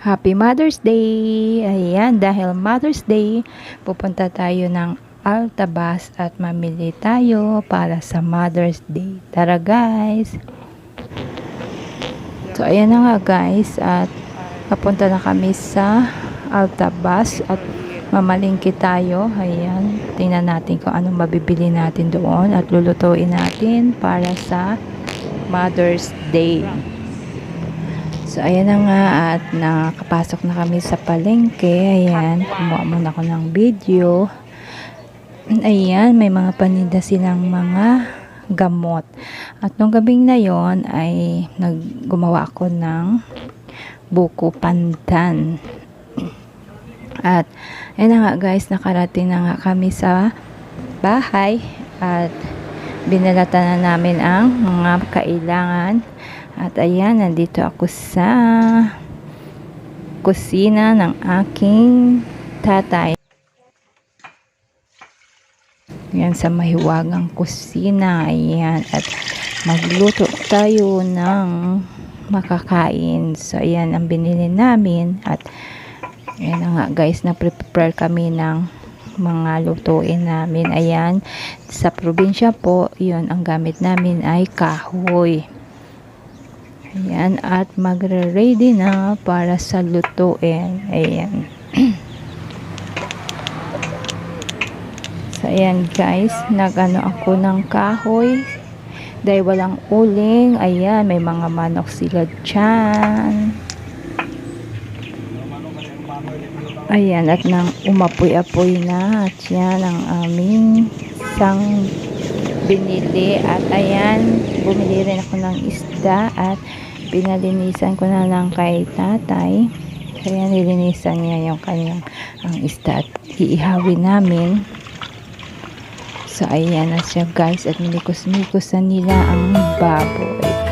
Happy Mother's Day! Ayan, dahil Mother's Day, pupunta tayo ng Altabas at mamili tayo para sa Mother's Day. Tara guys! So, ayan na nga guys at papunta na kami sa Altabas at mamalingki tayo. Ayan, tingnan natin kung anong mabibili natin doon at lulutuin natin para sa Mother's Day. So, ayan na nga at nakapasok na kami sa palengke. Ayan, kumuha muna ako ng video. Ayan, may mga paninda silang mga gamot. At nung gabing na yon ay naggumawa ako ng buko pandan. At ayan na nga guys, nakarating na nga kami sa bahay at binalatan na namin ang mga kailangan. At ayan, nandito ako sa kusina ng aking tatay. Yan sa mahiwagang kusina. Ayan. At magluto tayo ng makakain. So, ayan ang binili namin. At ayan nga guys, na-prepare kami ng mga lutuin namin. Ayan. Sa probinsya po, yun, ang gamit namin ay kahoy. Ayan. At magre-ready na para sa lutuin. Ayan. So, ayan guys, nagano ako ng kahoy. Dahil walang uling, ayan, may mga manok sila dyan. Ayan, at nang umapoy-apoy na, at yan ang aming isang binili. At ayan, bumili rin ako ng isda at pinalinisan ko na lang kay tatay. Kaya nilinisan niya yung kanyang ang isda at iihawin namin. So, ayan na siya guys. At minikos-mikos na nila ang baboy.